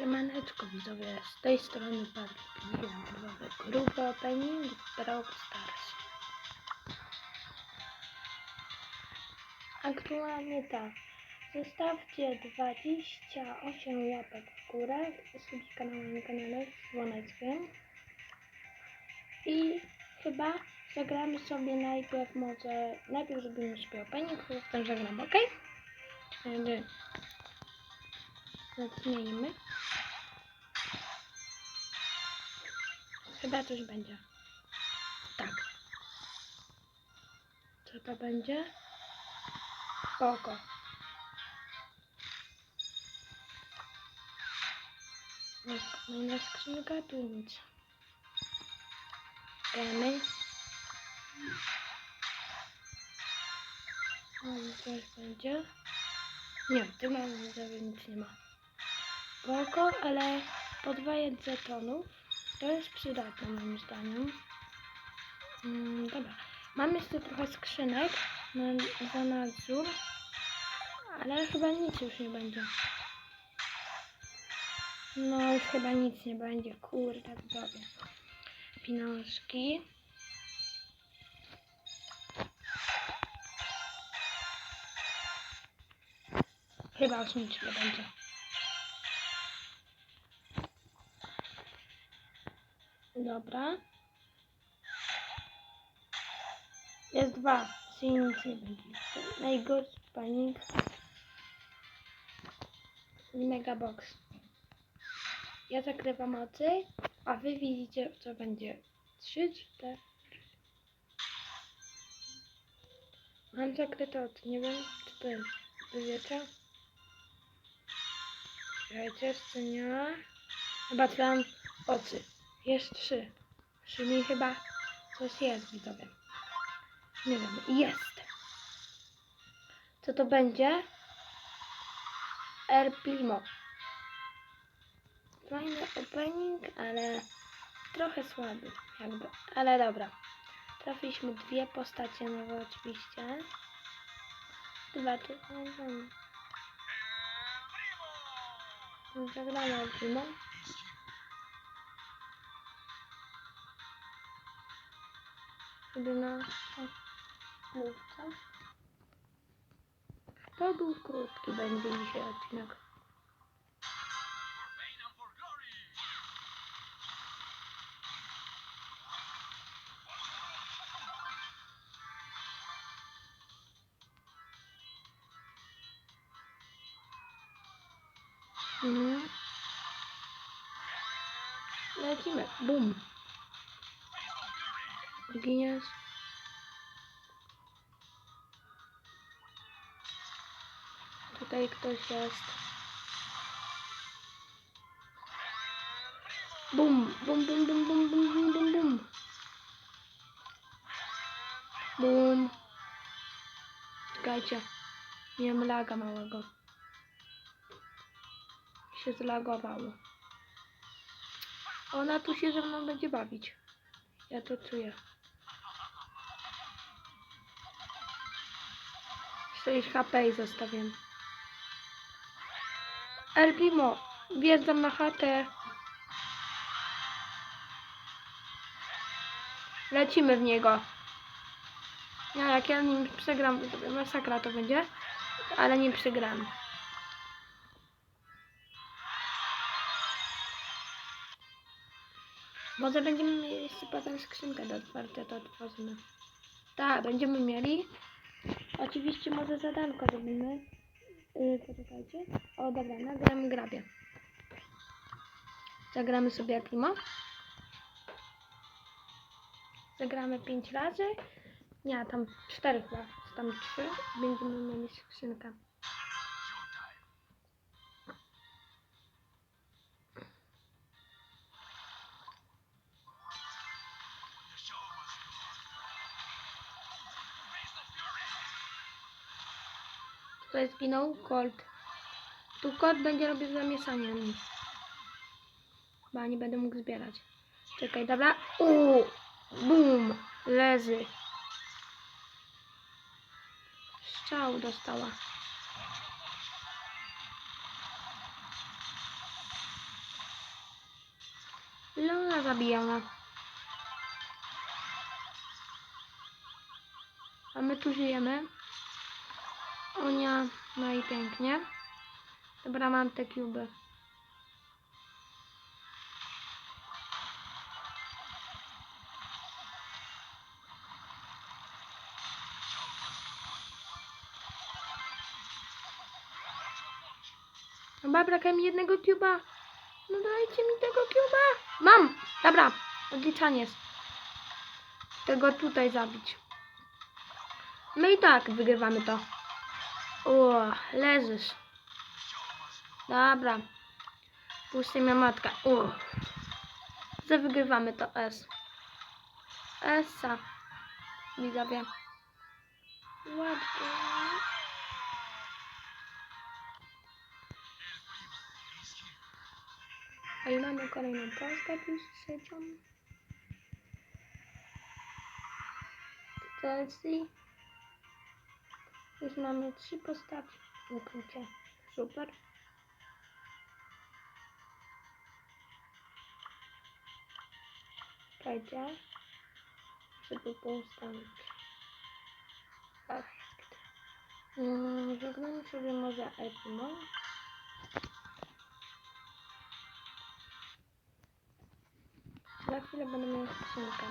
Siemaneczko widzowie, z tej strony Bartek Gruby Opening Brawl Stars. Aktualnie tak, zostawcie 28 łapek w górę, subika na moim kanale z dzwoneczkiem i chyba zagramy sobie najpierw może, najpierw zrobimy sobie opening, potem zagram, ok? Wtedy zmienimy. Chyba coś będzie. Tak. Co to będzie? Spoko. Kolejna skrzynka, tu nic. Gemy. No, coś będzie. Nie, mam widzowie nic nie ma. Spoko, ale podwaję zetonów. To jest przydatne moim zdaniem. Mm, dobra. Mam jeszcze trochę skrzynek na, za nadzór. Ale chyba nic już nie będzie. No już chyba nic nie będzie. Kurde, widzowie. Pieniążki. Chyba już nic nie będzie. Dobra. Jest dwa. Będzie. Najgorszy panik. I mega box. Ja zakrywam oczy, a wy widzicie co będzie. Trzy, cztery. Mam zakryte oczy. Nie wiem, czy to jest. Wy wiecie? Czekajcie, jeszcze nie. Chyba oczy. Jest trzy. Czyli chyba coś jest, widzowie. Nie wiem, jest. Co to będzie? El Primo. Fajny opening, ale trochę słaby, jakby. Ale dobra. Trafiliśmy dwie postacie nowe oczywiście. Dwa tu. Zagramy El Primo. Na główce. To był krótki będzie dzisiaj odcinek. Mhm. Lecimy. Bum. Giniesz. Tutaj ktoś jest. Bum, bum, bum, bum, bum, bum, bum, bum, bum. Bum. Czekajcie. Miałem laga małego. Się zlagowało. Ona tu się ze mną będzie bawić. Ja to czuję. 6 HP i zostawiam. El Primo, wjeżdżam na chatę. Lecimy w niego. Ja, jak ja nim przegram, to masakra to będzie. Ale nie przegram. Może będziemy mieli jeszcze potem skrzynkę do otwarcia, to otworzymy. Tak, będziemy mieli. Oczywiście może zadanko robimy. Yy, poczekajcie. O, dobra, nagramy grabie. Zagramy sobie jak primo. Zagramy 5 razy. Nie, tam 4 chyba. Tam 3. Będziemy mieli skrzynkę. Tutaj zginął Colt. Tu kot będzie robił zamieszanie. Chyba nie będę mógł zbierać. Czekaj, dobra. Uuu, bum, leży. Strzał dostała. A, zabijał nas. A my tu żyjemy. O nie, no i pięknie. Dobra, mam te kuby. Chyba brakuje mi jednego cuba. No dajcie mi tego cuba. Mam! Dobra, odliczanie jest. Tego tutaj zabić. No i tak wygrywamy to. O, leżysz. Dobra. Puszczaj mnie matka. O. Że wygrywamy to S. Esa. Widzowie. Łatwo. A i mamy kolejną postać już trzecią. Chelsea. Już mamy trzy postaci w ukrycie. Super. Czekajcie. Żeby poustawić. Mm, Żegnamy sobie może Epimo. Za chwilę będę miał skrzynkę.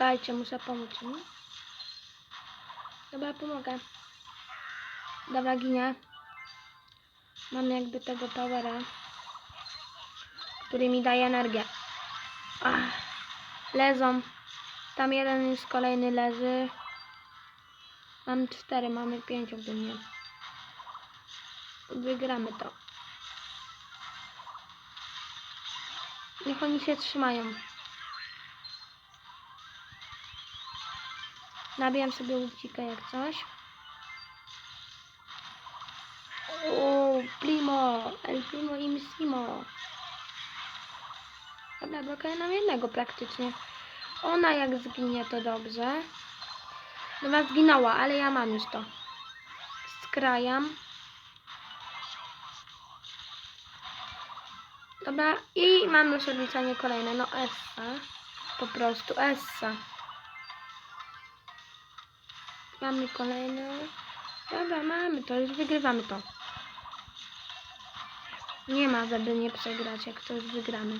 Czekajcie, muszę pomóc mu. Dobra, pomogę. Dobra, ginie. Mam jakby tego towera, który mi daje energię. Ach, lezą. Tam jeden już kolejny leży. Mam cztery, mamy pięć ogólnie. Wygramy to. Niech oni się trzymają. Nabijam sobie łupcika jak coś. O, primo, el primo i missimo. Dobra, brakuje nam jednego praktycznie. Ona jak zginie to dobrze. Dobra, zginęła, ale ja mam już to. Skrajam. Dobra, i mamy już odliczanie kolejne. No Essa. Po prostu Essa. Mamy kolejne. Dobra, mamy to, już wygrywamy to. Nie ma, żeby nie przegrać, jak to już wygramy.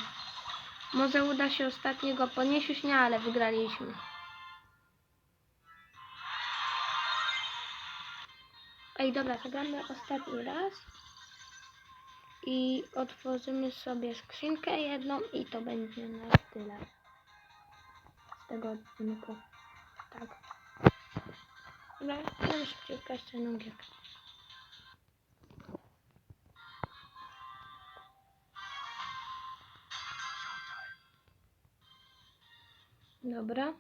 Może uda się ostatniego ponieść, już nie, ale wygraliśmy. Ej, dobra, zagramy ostatni raz. I otworzymy sobie skrzynkę jedną i to będzie na tyle. Z tego odcinku. Tak. Dobra, mam szybciutko jeszcze gierkę. Dobra.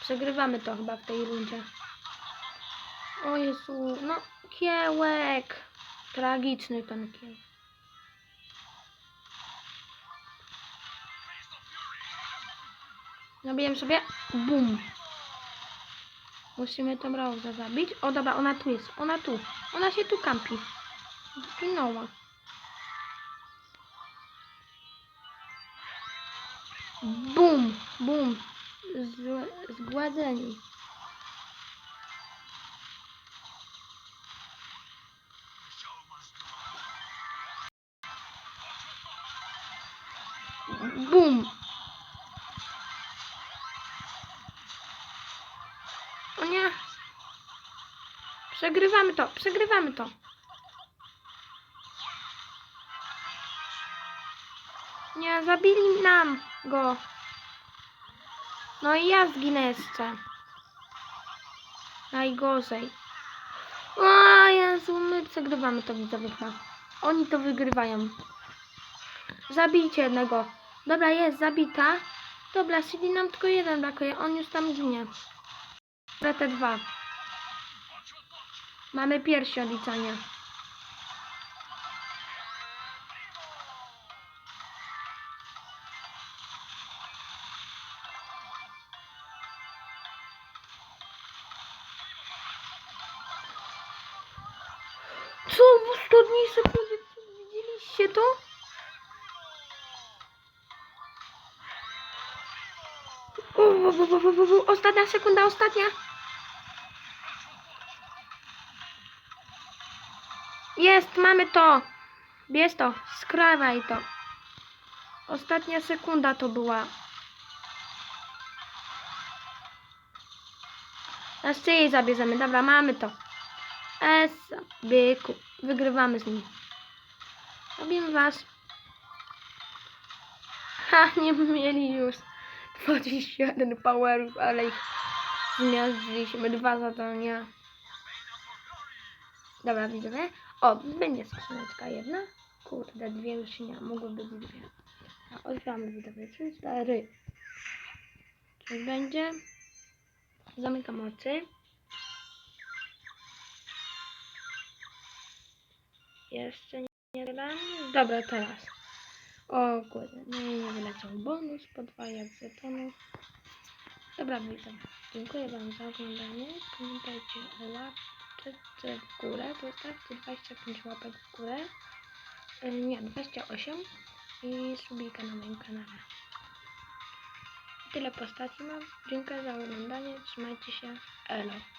Przegrywamy to chyba w tej rundzie. O Jezu, no kiełek. Tragiczny ten kiełek. Nabiję sobie. Bum. Musimy tą Rosa zabić. O dobra, ona tu jest. Ona tu. Ona się tu kampi. Zginęła. Bum. Bum. Z, zgładzeni. Przegrywamy to, przegrywamy to. Nie, zabili nam go. No i ja zginę jeszcze. Najgorzej. O Jezu, my przegrywamy to widzowie chyba. Oni to wygrywają. Zabijcie jednego. Dobra, jest zabita. Dobra, CD nam tylko jeden brakuje. On już tam ginie. Dobra, te dwa. Mamy piersi odliczania. Co w ostatniej sekundzie? Widzieliście to? U, u, u, u, u, u, Ostatnia sekunda, ostatnia. Jest, mamy to. Bierz to, skrawaj to. Ostatnia sekunda to była. Na jej zabierzemy. Dobra, mamy to. Esa, byku. Wygrywamy z nim. Robimy was. Ha, nie mieli już 21 powerów, ale ich zmiażdżyliśmy. Dwa zadania. Dobra, widzowie. O, będzie skrzyneczka jedna. Kurde, dwie już nie, mogłyby być dwie. A otwieramy widzowie. Trzy, cztery. Coś będzie. Zamykam oczy. Jeszcze nie dodam. Dobra, teraz. O kurde, no i nie wyleciał bonus, podwajak zetonów. Dobra, widzę. Dziękuję Wam za oglądanie. Pamiętajcie o łapce w górę. Zostawcie 25 łapek w górę. Y, Nie, 28. I subika na moim kanale. Tyle postaci mam. Dziękuję za oglądanie. Trzymajcie się. Elo.